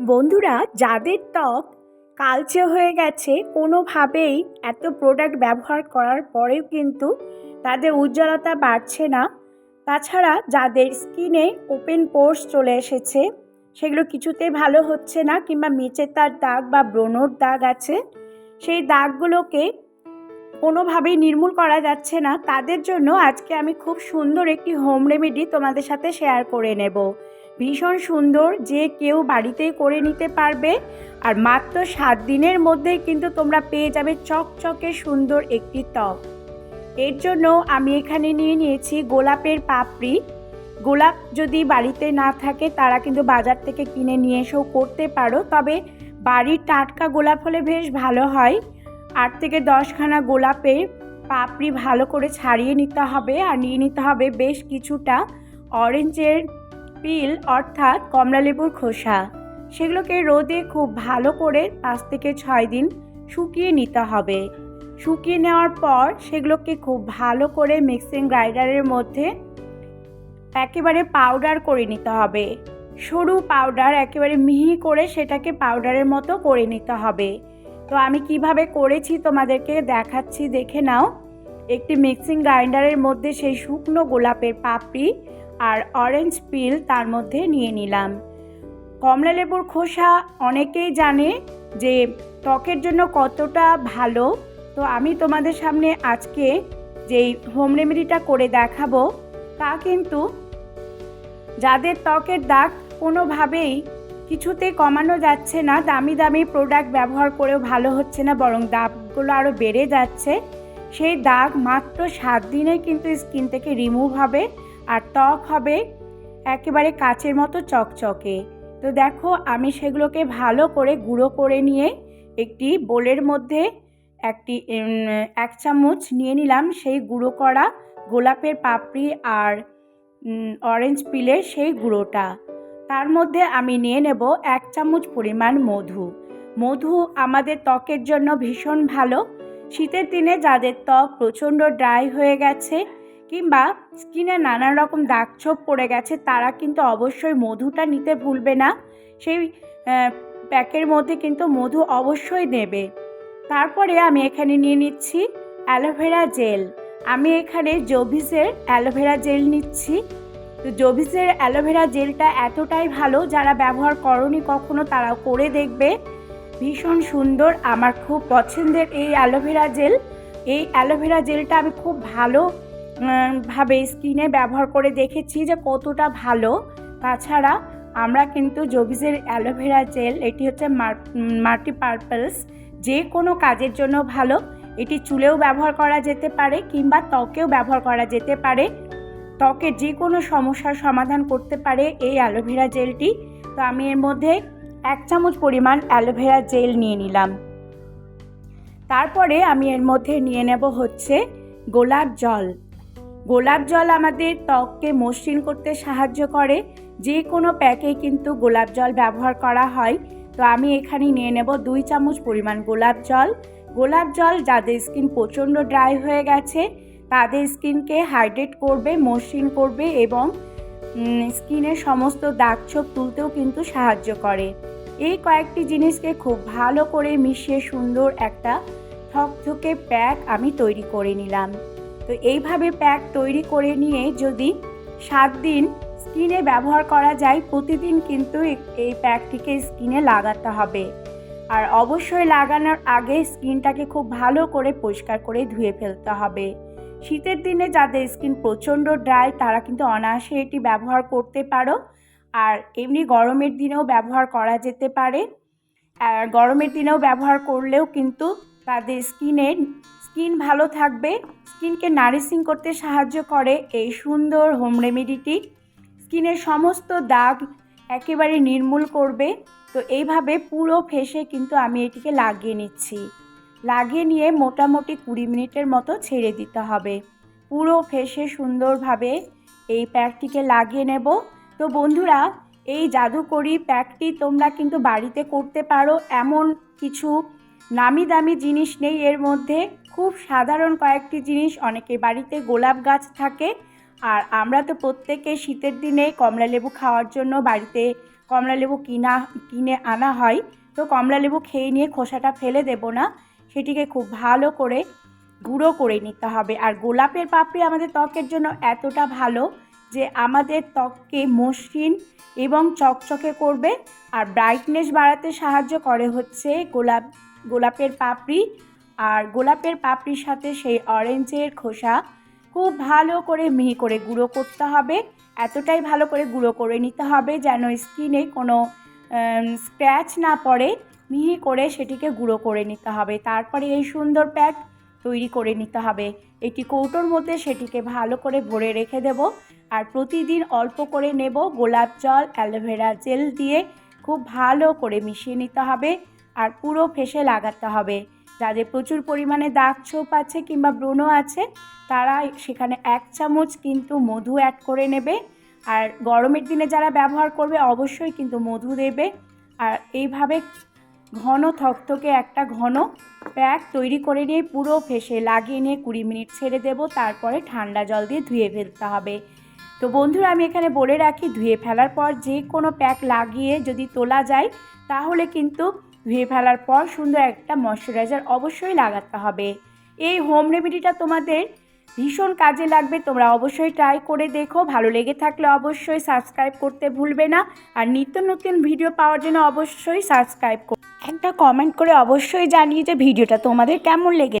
বন্ধুরা, যাদের ত্বক কালচে হয়ে গেছে, কোনোভাবেই এত প্রোডাক্ট ব্যবহার করার পরেও কিন্তু তাদের উজ্জ্বলতা বাড়ছে না। তাছাড়া যাদের স্কিনে ওপেন পোর্স চলে এসেছে, সেগুলো কিছুতেই ভালো হচ্ছে না কিংবা মেচের তার দাগ বা ব্রণর দাগ আছে, সেই দাগগুলোকে কোনোভাবেই নির্মূল করা যাচ্ছে না। তাদের জন্য আজকে আমি খুব সুন্দর একটি হোম রেমেডি তোমাদের সাথে শেয়ার করে নেব। ভীষণ সুন্দর যে কেউ বাড়িতেই করে নিতে পারবে। আর মাত্র সাত দিনের মধ্যেই কিন্তু তোমরা পেয়ে যাবে চকচকে সুন্দর একটি ত্বক এর জন্য আমি এখানে নিয়ে নিয়েছি গোলাপের পাপড়ি। গোলাপ যদি বাড়িতে না থাকে, তারা কিন্তু বাজার থেকে কিনে নিয়ে এসেও করতে পারো। তবে বাড়ির টাটকা গোলাপ হলে বেশ ভালো হয়। আট থেকে দশখানা গোলাপের পাপড়ি ভালো করে ছাড়িয়ে নিতে হবে। আর নিয়ে নিতে হবে বেশ কিছুটা। অরেঞ্জের পিল অর্থাৎ কমলালেবুর খোসা। সেগুলোকে রোদে খুব ভালো করে পাঁচ থেকে ছয় দিন শুকিয়ে নিতে হবে। শুকিয়ে নেওয়ার পর সেগুলোকে খুব ভালো করে মিক্সিং গ্রাইন্ডারের মধ্যে একেবারে পাউডার করে নিতে হবে। সরু পাউডার একেবারে মিহি করে সেটাকে পাউডারের মতো করে নিতে হবে। তো আমি কীভাবে করেছি তোমাদেরকে দেখাচ্ছি, দেখে নাও। একটি মিক্সিং গ্রাইন্ডারের মধ্যে সেই শুকনো গোলাপের পাপড়ি আর অরেঞ্জ পিল তার মধ্যে নিয়ে নিলাম। কমলা লেবুর খোসা অনেকেই জানে যে ত্বকের জন্য কতটা ভালো। তো আমি তোমাদের সামনে আজকে যেই হোম রেমেডিটা করে দেখাবো, তা কিন্তু যাদের ত্বকের দাগ কোনোভাবেই কিছুতে কমানো যাচ্ছে না, দামি দামি প্রোডাক্ট ব্যবহার করেও ভালো হচ্ছে না, বরং দাগগুলো আরও বেড়ে যাচ্ছে, সেই দাগ মাত্র সাত দিনে কিন্তু স্কিন থেকে রিমুভ হবে। আর ত্বক হবে একেবারে কাচের মতো চকচকে। তো দেখো, আমি সেগুলোকে ভালো করে গুঁড়ো করে নিয়ে একটি বোলের মধ্যে একটি এক চামচ নিয়ে নিলাম সেই গুঁড়ো করা গোলাপের পাপড়ি আর অরেঞ্জ পিলের সেই গুঁড়োটা। তার মধ্যে আমি নিয়ে নেব এক চামচ পরিমাণ মধু। মধু আমাদের ত্বকের জন্য ভীষণ ভালো। শীতের দিনে যাদের ত্বক প্রচণ্ড ড্রাই হয়ে গেছে কিংবা স্কিনে নানান রকম দাগ ছোপ পড়ে গেছে, তারা কিন্তু অবশ্যই মধুটা নিতে ভুলবে না। সেই প্যাকের মধ্যে কিন্তু মধু অবশ্যই নেবে তারপরে আমি এখানে নিয়ে নিচ্ছি অ্যালোভেরা জেল। আমি এখানে জভিসের অ্যালোভেরা জেল নিচ্ছি। তো জভিসের অ্যালোভেরা জেলটা এতটাই ভালো যারা ব্যবহার করনি কখনো তারাও করে দেখবে। ভীষণ সুন্দর, আমার খুব পছন্দের এই অ্যালোভেরা জেল। এই অ্যালোভেরা জেলটা আমি খুব ভালো ভাবে স্কিনে ব্যবহার করে দেখেছি যে কতটা ভালো। তাছাড়া আমরা কিন্তু জবিজের অ্যালোভেরা জেল, এটি হচ্ছে মাল্টি পারপালস যে কোনো কাজের জন্য ভালো। এটি চুলেও ব্যবহার করা যেতে পারে কিংবা ত্বকেও ব্যবহার করা যেতে পারে। ত্বকের যে কোনো সমস্যার সমাধান করতে পারে এই অ্যালোভেরা জেলটি। তো আমি এর মধ্যে এক চামচ পরিমাণ অ্যালোভেরা জেল নিয়ে নিলাম। তারপরে আমি এর মধ্যে নিয়ে নেব হচ্ছে গোলাপ জল। গোলাপ জল আমাদের ত্বককে মসৃণ করতে সাহায্য করে। যে কোনো প্যাকে কিন্তু গোলাপ জল ব্যবহার করা হয়। তো আমি এখানে নিয়ে নেব দুই চামচ পরিমাণ গোলাপ জল। গোলাপ জল যাদের স্কিন প্রচণ্ড ড্রাই হয়ে গেছে, তাদের স্কিনকে হাইড্রেট করবে, মসৃণ করবে এবং স্কিনের সমস্ত দাগ ছোপ তুলতেও কিন্তু সাহায্য করে। এই কয়েকটি জিনিসকে খুব ভালো করে মিশিয়ে সুন্দর একটা থকথকে প্যাক আমি তৈরি করে নিলাম। তো এইভাবে প্যাক তৈরি করে নিয়ে যদি সাত দিন স্কিনে ব্যবহার করা যায়, প্রতিদিন কিন্তু এই প্যাকটিকে স্কিনে লাগাতে হবে। আর অবশ্যই লাগানোর আগে স্কিনটাকে খুব ভালো করে পরিষ্কার করে ধুয়ে ফেলতে হবে। শীতের দিনে যাদের স্কিন প্রচণ্ড ড্রাই তারা কিন্তু অনায়াসে এটি ব্যবহার করতে পারো। আর এমনি গরমের দিনেও ব্যবহার করা যেতে পারে। আর গরমের দিনেও ব্যবহার করলেও কিন্তু তাদের স্কিনের স্কিন ভালো থাকবে। স্কিনকে নারিশিং করতে সাহায্য করে এই সুন্দর হোম রেমেডিটি স্কিনের সমস্ত দাগ একেবারে নির্মূল করবে। তো এইভাবে পুরো ফেসে কিন্তু আমি এটিকে লাগিয়ে নিচ্ছি। লাগিয়ে নিয়ে মোটামুটি কুড়ি মিনিটের মতো ছেড়ে দিতে হবে। পুরো ফেসে সুন্দরভাবে এই প্যাকটিকে লাগিয়ে নেব। তো বন্ধুরা, এই জাদুকরি প্যাকটি তোমরা কিন্তু বাড়িতে করতে পারো। এমন কিছু নামি দামি জিনিস নেই এর মধ্যে। খুব সাধারণ কয়েকটি জিনিস, অনেকে বাড়িতে গোলাপ গাছ থাকে। আর আমরা তো প্রত্যেকে শীতের দিনে কমলা লেবু খাওয়ার জন্য বাড়িতে কমলা লেবু কিনা, কিনে আনা হয়। তো কমলা লেবু খেয়ে নিয়ে খোসাটা ফেলে দেব না। সেটিকে খুব ভালো করে গুঁড়ো করে নিতে হবে। আর গোলাপের পাপড়ি আমাদের ত্বকের জন্য এতটা ভালো যে আমাদের ত্বককে মসৃণ এবং চকচকে করবে। আর ব্রাইটনেস বাড়াতে সাহায্য করে হচ্ছে গোলাপ গোলাপের পাপড়ি আর গোলাপের পাপড়ির সাথে সেই অরেঞ্জের খোসা। খুব ভালো করে মিহি করে গুঁড়ো করতে হবে। এতটাই ভালো করে গুঁড়ো করে নিতে হবে যেন স্কিনে কোনো স্ক্র্যাচ না পড়ে। মিহি করে সেটিকে গুঁড়ো করে নিতে হবে। তারপরে এই সুন্দর প্যাক তৈরি করে নিতে হবে। একটি কৌটোর মধ্যে সেটিকে ভালো করে ভরে রেখে দেব আর প্রতিদিন অল্প করে নেব গোলাপ জল, অ্যালোভেরা জেল দিয়ে। খুব ভালো করে মিশিয়ে নিতে হবে। আর পুরো ফেসে লাগাতে হবে। যাদের প্রচুর পরিমাণে দাগ ছোপ আছে কিংবা ব্রণ আছে, তারা সেখানে এক চামচ কিন্তু মধু অ্যাড করে নেবে। আর গরমের দিনে যারা ব্যবহার করবে, অবশ্যই কিন্তু মধু দেবে। আর এইভাবে ঘন থকথকে একটা ঘন প্যাক তৈরি করে নিয়ে পুরো ফেসে লাগিয়ে নিয়ে কুড়ি মিনিট ছেড়ে দেবো। তারপরে ঠান্ডা জল দিয়ে ধুয়ে ফেলতে হবে। তো বন্ধুরা, আমি এখানে বলে রাখি, ধুয়ে ফেলার পর যে কোনো প্যাক লাগিয়ে যদি তোলা যায়, তাহলে কিন্তু ধুয়ে ফেলার পর সুন্দর একটা ময়শ্চারাইজার অবশ্যই লাগাতে হবে। এই হোম রেমেডিটা তোমাদের ভীষণ কাজে লাগবে, তোমরা অবশ্যই ট্রাই করে দেখো, ভালো লেগে থাকলে অবশ্যই সাবস্ক্রাইব করতে ভুলবে না, আর নিত্য নতুন ভিডিও পাওয়ার জন্য অবশ্যই সাবস্ক্রাইব করো একটা কমেন্ট করে অবশ্যই জানিয়ে যে ভিডিওটা তোমাদের কেমন লেগে